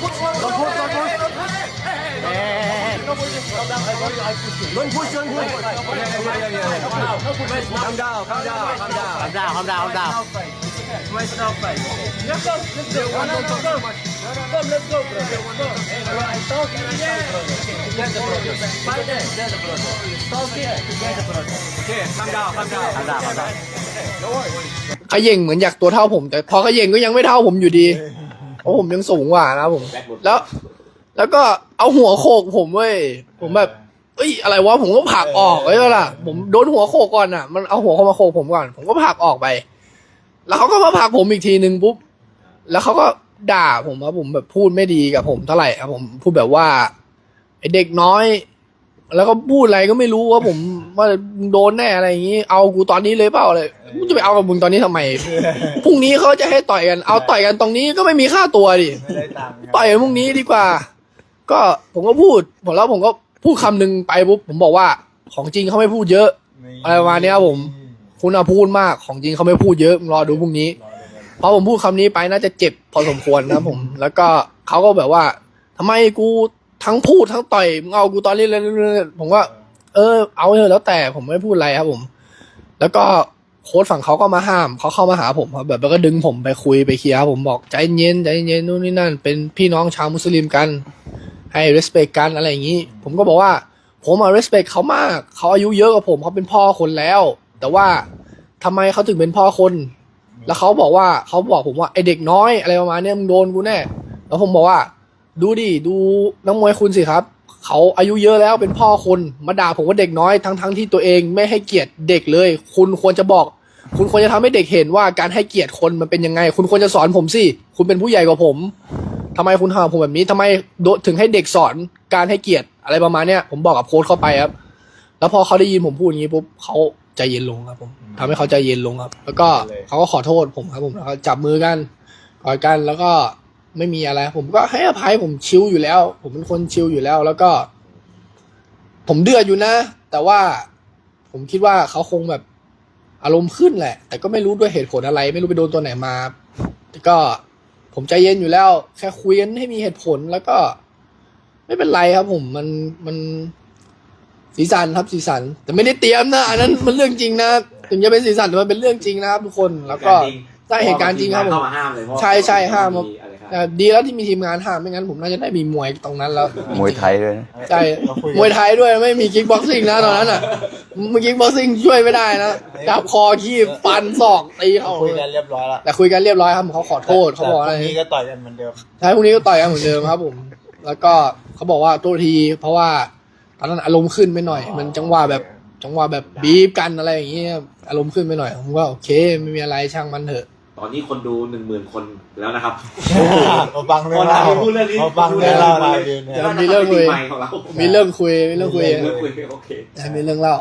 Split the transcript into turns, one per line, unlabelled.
Don't push, don't push. Calm down, calm down, calm down.
คำดาวคำดาวคำดาว
Let's go, let's go. Come, let's go, brother. Go. Alright, talk again. Together, brother. Fight there, together, brother. Talk here, together, brother. Okay, calm down, calm down.
คำดาวคำดาว
ขย่งเหมือนอยากตัวเท่าผม แต่พอขย่งก็ยังไม่เท่าผมอยู่ดี เพราะผมยังสูงกว่านะครับผมแล้ว แล้วก็เอาหัวโขกผมเว้ย ผมแบบ เอ้ยอะไรวะผมก็ผลักออกเลยล่ะผมโดนหัวโขกก่อนอะ มันเอาหัวเข้ามาโขกผมก่อน ผมก็ผลักออกไป แล้วเขาก็มาผลักผมอีกทีหนึ่งปุ๊บ แล้วเขาก็ด่าผมว่าผมแบบพูดไม่ดีกับผมเท่าไหร่ครับผมพูดแบบว่าไอเด็กน้อย แล้วก็พูดอะไรก็ไม่รู้ว่าผมว่ามึงโดนแน่อะไรอย่างนี้ เอากูตอนนี้เลยเปล่าเลยกูจะไปเอากับมึงตอนนี้ทำไม พรุ่งนี้เขาจะให้ต่อยกัน เอาต่อยกันตรงนี้ก็ไม่มีค่าตัวดิ
ไม่ได้ตังค์ครับ
ต่อยกันพรุ่งนี้ดีกว่า ก็ผมก็พูด ผมแล้วผมก็พูดคำหนึ่งไปปุ๊บผมบอกว่า ของจริงเขาไม่พูดเยอะอะไรประมาณเนี้ยครับผม คุณอาพูดมาก ของจริงเขาไม่พูดเยอะมึงรอดูพรุ่งนี้พอผมพูดคำนี้ไปน่าจะเจ็บพอสมควรนะครับผม แล้วก็เขาก็แบบว่าทำไมกู ทั้งพูดทั้งต่อยมึงเอากูตอนนี้เลยผมว่าเออ เอาเถอะแล้วแต่ผมไม่พูดอะไรครับผม แล้วก็โค้ชฝั่งเขาก็มาห้ามเขาเข้ามาหาผมครับแบบแล้วก็ดึงผมไปคุยไปเคลียร์ครับผมบอกใจเย็นใจเย็นนู่นนี่นั่น เป็นพี่น้องชาวมุสลิมกัน ให้ respect กันอะไรอย่างนี้ ผมก็บอกว่า ผมอะ respect เขามากเขาอายุเยอะกว่าผมเขาเป็นพ่อคนแล้ว แต่ว่าทำไมเขาถึงเป็นพ่อคน แล้วเขาบอกว่าเขาบอกผมว่าไอเด็กน้อยอะไรประมาณนี้มึงโดนกูแน่ แล้วผมบอกว่า ดูดิดูนักมวยคุณสิครับ เขาอายุเยอะแล้วเป็นพ่อคนมาด่าผมว่าเด็กน้อยทั้งทั้งที่ตัวเองไม่ให้เกียรติเด็กเลย คุณควรจะบอก คุณควรจะทำให้เด็กเห็นว่าการให้เกียรติคนมันเป็นยังไง คุณควรจะสอนผมสิคุณเป็นผู้ใหญ่กว่าผมทำไมคุณทำกับผมแบบนี้ทำไมโดถึงให้เด็กสอนการให้เกียรติอะไรประมาณเนี้ยผมบอกกับโค้ชเข้าไปครับ แล้วพอเขาได้ยินผมพูดอย่างนี้ปุ๊บเขาใจเย็นลงครับ ผมทำให้เขาใจเย็นลงครับ แล้วก็เขาก็ขอโทษผมครับผมแล้วก็จับมือกันกอดกันแล้วก็ ไม่มีอะไร ผมก็ให้อภัยผมชิลอยู่แล้ว ผมเป็นคนชิลอยู่แล้ว แล้วก็ ผมเดือดอยู่นะ แต่ว่าผมคิดว่าเขาคงแบบอารมณ์ขึ้นแหละ แต่ก็ไม่รู้ด้วยเหตุผลอะไร ไม่รู้ไปโดนตัวไหนมา แต่ก็ผมใจเย็นอยู่แล้ว แค่คุยกันให้มีเหตุผลแล้วก็ ไม่เป็นไรครับ ผมมันมันสีสันครับสีสัน แต่ไม่ได้เตรียมนะอันนั้นมันเรื่องจริงนะถึงจะเป็นสีสันแต่มันเป็นเรื่องจริงนะครับทุกคนแล้วก็ใช่เหตุการณ์จริงครับผม
เข้ามาห้ามเลยเพราะ
ใช่ใช่ห้าม ครับ
อะไรครับ
แต่ดีแล้วที่มีทีมงานห้ามไม่งั้นผมน่าจะได้มีมวยตรงนั้นแล้ว
มวยไทยด้วยนะ
ใช่มวยไทยด้วยไม่มีคิกบ็อกซิ่งนะตอนนั้นอะเมื่อกี้บ็อกซิ่งช่วยไม่ได้นะจับคอขี้ฟันศอกตีเขา
คุยกันเรียบร้อยแล้ว
แต่คุยกันเรียบร้อยครับเขาขอโทษเขาบอกอะไร
แต่พรุ่งนี้ก็ต่อยกันเหมือนเดิม
ใช่พรุ่งนี้ก็ต่อยกันเหมือนเดิมครับ ผม แล้วก็เขาบอกว่าตัวที เพราะว่าตอนนั้นอารมณ์ขึ้นไปหน่อย มันจังหวะแบบจังหวะแบบบีบกันอะไรอย่างเงี้ยอารมณ์ขึ้นไปหน่อยผมก็โอเคไม่มีอะไรช่างมันเถอะ
ตอนนี้คนดูหนึ่งหมื่นคนแล้วนะครับ
มาฟังเรื่องเล่า
คนเราพูดเรื่องนี้
มาฟังเรื่องเล่าเราอยู่เนี่ย
ดี๋ยวมีเรื่องคุย
ใหม่ของเรา
มีเรื่องคุยมีเรื่องคุย
เรื่องคุยโอเค
มีเรื่องเล่า